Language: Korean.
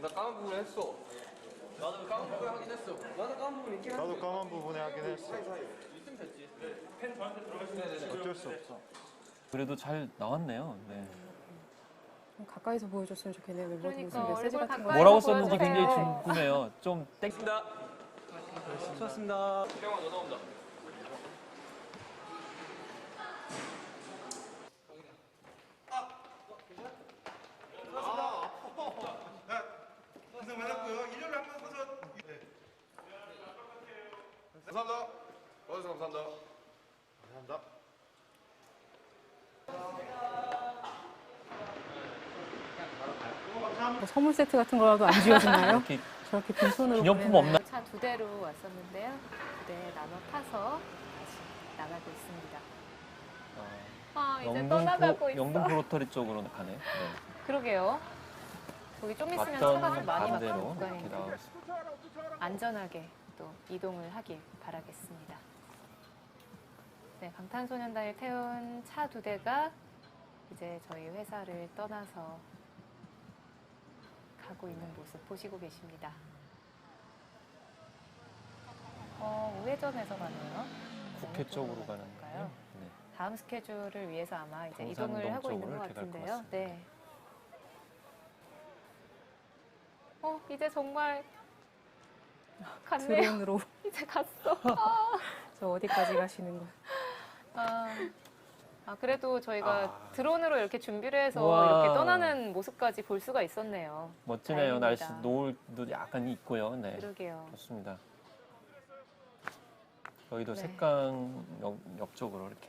나 까만 부분. 했어. 나도 까만 부분 하긴 했어. 나도 까만 부분 있긴 나도 까만 부분에 하긴 그 했어. 1등 됐지. 네, 팬 저한테 들어가시면 네, 네, 어쩔 수 없어. 그래도 잘 나왔네요. 네. 가까이서 보여줬으면 좋겠네요. 그러니까, 무슨 메시지 같은 거 뭐라고 썼는지 굉장히 궁금해요. 좀 땡. 수고하셨습니다. 수고하셨습니다. 태영아 너 나온다. 고생 많았고요. 일요일에 한 번 서서 네. 감사합니다. 와주셔서 감사합니다. 감사합니다. 뭐 선물 세트 같은 거라도 안 지어주나요? 이렇게 저렇게 빈손으로 기념품 보내나요? 없나? 차 두 대로 왔었는데요. 두 대 나눠 타서 다시 나가고 있습니다. 아, 이제 영동 떠나가고 있어. 영동 프로터리 쪽으로 가네. 네. 그러게요. 거기 좀 있으면 차가 좀 많이 반대로 이렇게 구간인데 나오고 있습니다. 안전하게 또 이동을 하길 바라겠습니다. 네, 방탄소년단을 태운 차 두 대가 이제 저희 회사를 떠나서 가고 있는 모습 보시고 계십니다. 어, 우회전해서 가네요. 국회 쪽으로 가는 가요. 거요. 네. 다음 스케줄을 위해서 아마 이제 경상동 이동을 하고 있는 쪽으로 것 이렇게 갈것 같은데요. 같습니다. 네. 어, 이제 정말 갔네요. 드론으로 이제 갔어. 저 어디까지 가시는 거? 아, 아, 그래도 저희가 아. 드론으로 이렇게 준비를 해서 우와. 이렇게 떠나는 모습까지 볼 수가 있었네요. 멋지네요. 날씨 다행입니다. 노을도 약간 있고요. 네. 그러게요. 좋습니다. 저희도 네. 색강 역, 역 쪽으로 이렇게